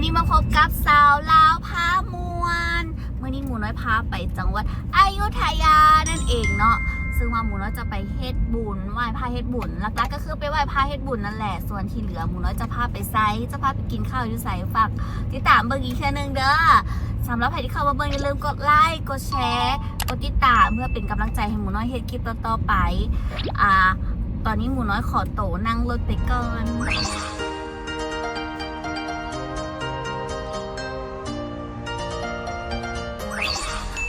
วันนี้มาพบกับสาวลาวพามวนเมื่อนี้หมูน้อยพาไปจังหวัดอยุธยานั่นเองเนาะซึ่งว่าหมูน้อยจะไปเฮ็ดบุญไหว้พระเฮ็ดบุญหลักๆก็คือไปไหว้พระเฮ็ดบุญนั่นแหละส่วนที่เหลือหมูน้อยจะพาไปไซต์จะพาไปกินข้าวอยู่ไซต์ฝากติดตามเบิ่งอีกแค่นึงเด้อสำหรับใครที่เข้ามาเบิ่งอย่าลืมกดไลค์กดแชร์กดติดตามเพื่อเป็นกำลังใจให้หมูน้อยเฮ็ดคลิปต่อๆไปอ่าตอนนี้หมูน้อยขอโตนั่งรถไปก่อน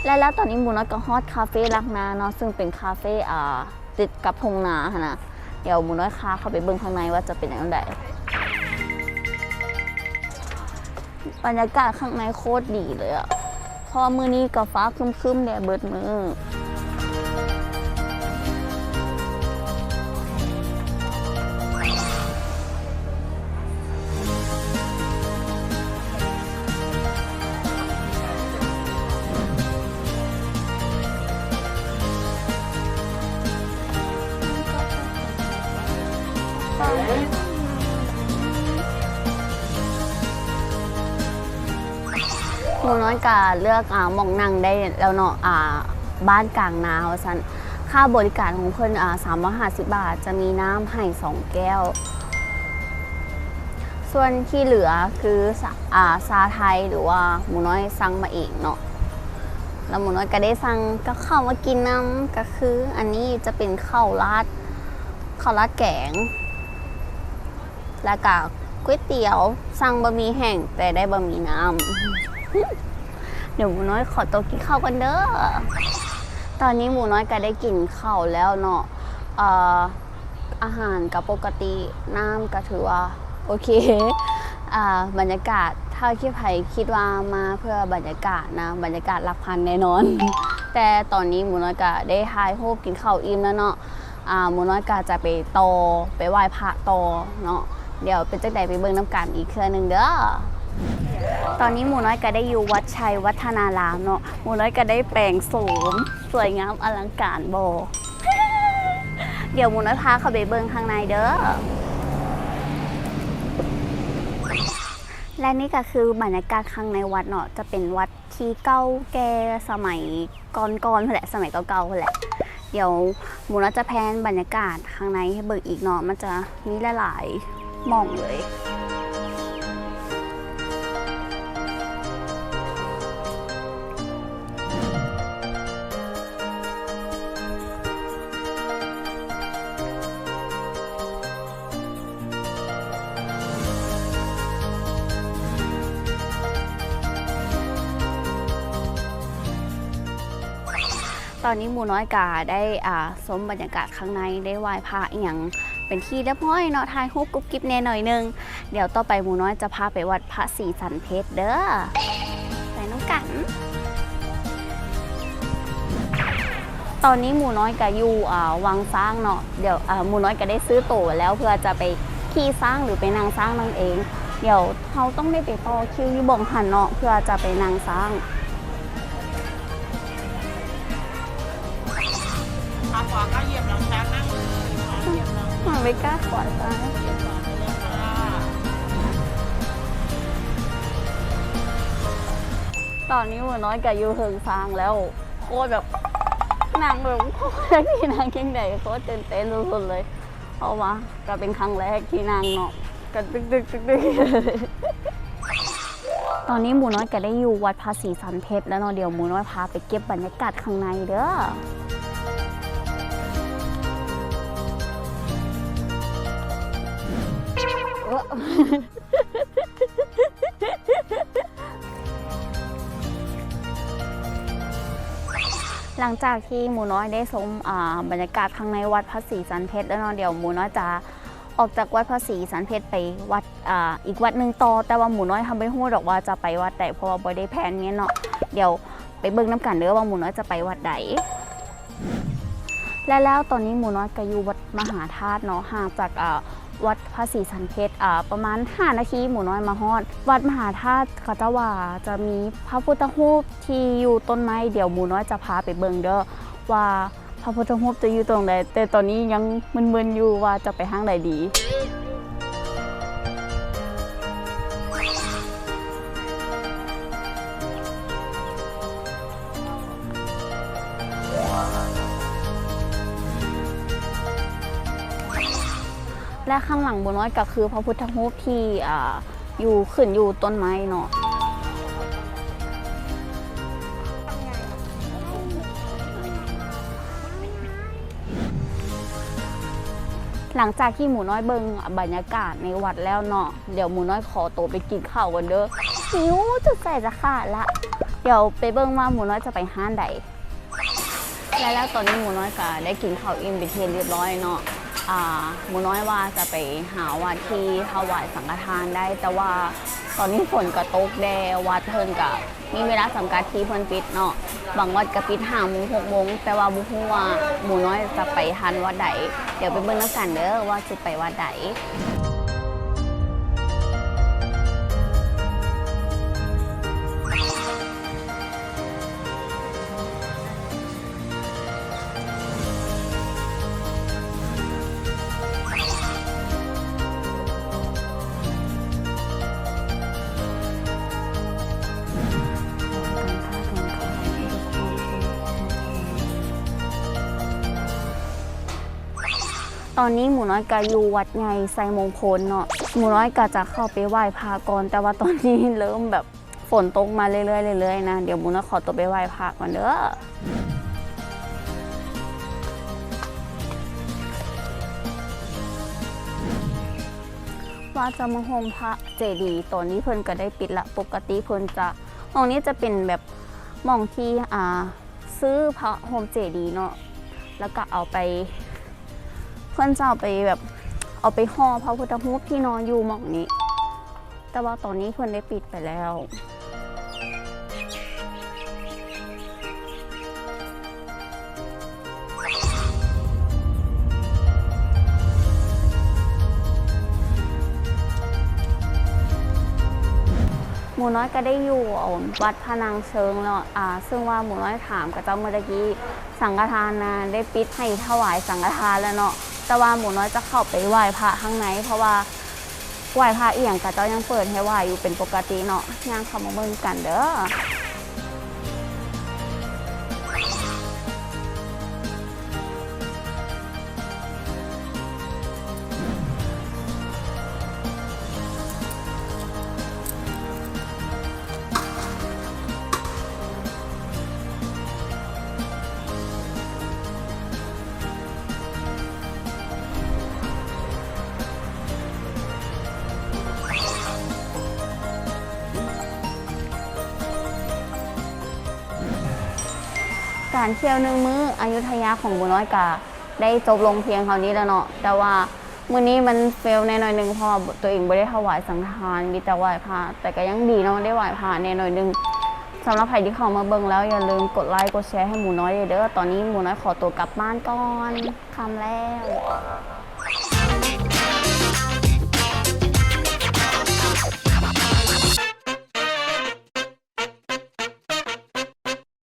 และแล้วตอนนี้หมูน้อยก็ฮอตคาเฟ่รักนาเนาะซึ่งเป็นคาเฟ่อ่าติดกับพงนาฮะนะเดี๋ยวหมูน้อยคาเข้าไปเบิ้งข้างในว่าจะเป็นอย่างไรบรรยากาศข้างในโคตรดีเลยอะเพอมือนี้ก็ฟ้าครึ้มๆแดดเบิดมือ หมูน้อยกาเลือกอ่าหมองนั่งได้แล้วเนาะอ่าบ้านกลางนาเขาสันค่าบริการของเพิ่นอ่าสามร้อยห้าสิบบาท จะมีน้ำให้สองแก้ว ส่วนที่เหลือคือสาอ่าซาไทยหรือว่าหมูน้อยสั่งมาเองเนาะแล้วหมูน้อยก็ได้สั่งก็เข้ามากินน้ำก็คือ อันนี้จะเป็นข้าวราดข้าวราดแกง แล้วก็ก๋วยเตี๋ยวสั่งบะหมี่แห้งแต่ได้บะหมี่น้ำ เดี๋ยวหมูน้อยขอตัวกินข้าวกันเด้อ ตอนนี้หมูน้อยก็ได้กินข้าวแล้วเนาะเอ่ออาหารกับปกติน้ำก็ถือว่า โอเคอ่าบรรยากาศถ้าคิดไผ่คิดว่ามาเพื่อบรรยากาศนะ บรรยากาศหลักพันแน่นอน แต่ตอนนี้หมูน้อยก็ได้ทายรูปกินข้าวอิ่มแล้วเนาะอ่าหมูน้อยก็จะไปโตอไปไหว้พระโตอเนาะเดี๋ยวเป็นจังใดไปเบิ่งน้ำกันอีกเครือหนึ่งเด้อ ตอนนี้หมูน้อยก็ได้อยู่วัดชัยวัฒนารามเนาะหมูน้อยก็ได้แปลงโสมสวยงามอลังการโบ เดี๋ยวหมูน้อยพาเข้าไปเบิ่งข้างในเด้อและนี่ก็คือบรรยากาศข้างในวัดเนาะจะเป็นวัดที่เก่าแก่สมัยก่อนๆนั่นแหละสมัยเก่าๆนั่นแหละ เดี๋ยวหมูน้อยจะแพนบรรยากาศข้างในให้เบิ่งอีกเนาะมันจะมีหลายๆมองเลย ตอนนี้หมูน้อยกาได้อ่าสมบรรยากาศข้างในได้ไหว้พระอหย่างเป็นที่เรียบร้อยเนาะทายฮูปกุ๊บกิ๊บแน่หน่อยหนึง เดี๋ยวต่อไปหมูน้อยจะพาไปวัดพระศรีสันเพชรเด้อไปน้องกันตอนนี้หมูน้อยก็อยู่อ่าวังสร้างเนาะเดี๋ยวอ่าหมูน้อยก็ได้ซื้อตั๋วแล้วเพื่อจะไปขี่สร้างหรือไปนั่งสร้างนั่นเอง เดี๋ยวเขาต้องได้ไปต่อคิวอยู่บองหันเนาะเพื่อจะไปนั่งสร้าง ไม่กล้าขวาซ้ายตอนนี้หมูน้อยกับยูเฮิงฟางแล้ว โคตรแบบนางแบบโคตรอยากที่นางเก่งใดโคตรตื่นเต้นสุดๆเลยเอามาก็เป็นครั้งแรกที่นางเนาะกันตึกตึกตึกตึกตอนนี้หมูน้อยก็ได้อยู่วัดภาษีสันเพชรแล้วเนาะเดี๋ยวหมูน้อยพาไปเก็บบรรยากาศข้างในเด้อ หลังจากที่หมูน้อยได้ชมบรรยากาศข้างในวัดพระศรีสันเพชรแล้วเนาะเดี๋ยวหมูน้อยจะออกจากวัดพระศรีสันเพชรไปวัดออีกวัดหนึ่งต่อแต่ว่าหมูน้อยทำไม่หู้ดอกว่าจะไปวัดใดเพราะว่าบ่ได้แพนเงี้ยเนาะเดี๋ยวไปเบิ่งน้ำกันเด้อว่าหมูน้อยจะไปวัดใดและแล้วตอนนี้หมูน้อยก็อยู่วัดมหาธาตุเนาะห่างจากอ่ วัดพระศรีสันเพชรประมาณ 5 นาทีหมูน้อยมาฮอด วัดมหาธาตุเขาจะว่าจะมีพระพุทธรูปที่อยู่ต้นไม้เดี๋ยวหมูน้อยจะพาไปเบิ่งเด้อว่าพระพุทธรูปจะอยู่ตรงไหนแต่ตอนนี้ยังมึนๆอยู่ว่าจะไปห้างไหนดี และข้างหลังบัวน้อยก็คือพระพุทธรูปที่ออยู่ขึ้นอยู่ต้นไม้เนาะหลังจากที่หมูน้อยเบิงบรรยากาศในวัดแล้วเนาะเดี๋ยวหมูน้อยขอตัวไปกินข้าวกันเด้อหิวจุดใส่จะขาดละ เดี๋ยวไปเบิงว่าหมูน้อยจะไปห้านใดและแล้วตอนนี้หมูน้อยก็ได้กินข้าวอิ่มไปเทียนเรียบร้อยเนาะ หมูน้อยว่าจะไปหาวัดที่ถวายสังฆทานได้ แต่ว่าตอนนี้ฝนก็ตกแดวัดเพิ่นก็มีเวลาสำกัดที่เพิ่นปิดเนาะบางวัดก็ปิดห้าโมงหกโมงแต่ว่าบุฟว่าหมูน้อยจะไปทันวัดใดเดี๋ยวไปเบิ่งน้ำกันเด้อว่าจะไปวัดใด ตอนนี้หมูน้อยก็อยู่วัดใหญ่ไซมงคลเนาะหมูน้อยก็จะเข้าไปไหว้พระก่อนแต่ว่าตอนนี้เริ่มแบบฝนตกมาเรื่อยๆเรื่อยๆนะเดี๋ยวหมูน้อยขอตัวไปไหว้พระก่อนเด้อว่าจะมาโฮมพระเจดีย์ตอนนี้เพิ่นก็ได้ปิดละปกติเพิ่นจะหมองนี้จะเป็นแบบมองที่อ่าซื้อพระโฮมเจดีย์เนาะแล้วก็เอาไป เพื่อนจะเอาไปแบบเอาไปห่อพระพุทธรูปที่นอนอยู่หมองนี้ แต่ว่าตอนนี้เพื่อนได้ปิดไปแล้วหมูน้อยก็ได้อยู่วัดพนังเชิงแล้วอ่า ซึ่งว่าหมูน้อยถามกับเจ้าเมื่อกี้สังฆทานนะได้ปิดให้ถวายสังฆทานแล้วเนาะ แต่ว่าหมูน้อยจะเข้าไปไหว้พระข้างในเพราะว่าไหว้พระเอียงกับเจ้ายังเปิดให้ไหว้อยู่เป็นปกติเนาะย่างเข้ามาเบิ่งกันเด้อ การเที่ยวหนึ่งมื้ออยุธยาของบุน้อยกาได้จบลงเพียงเท่านี้แล้วเนาะแต่ว่ามื้อนี้มันเฟลในหน่อยหนึงเพราะว่าตัวเองไม่ได้ถวายสังฆทานมีแต่ไหว้พระแต่ก็ยังดีเนาะได้ไหว้พระในหน่อยหนึงสำหรับใครที่เข้ามาเบิ่งแล้วอย่าลืมกดไลค์กดแชร์ให้หมูน้อยเด้อตอนนี้หมูน้อยขอตัวกลับบ้านก่อนคำแล้ว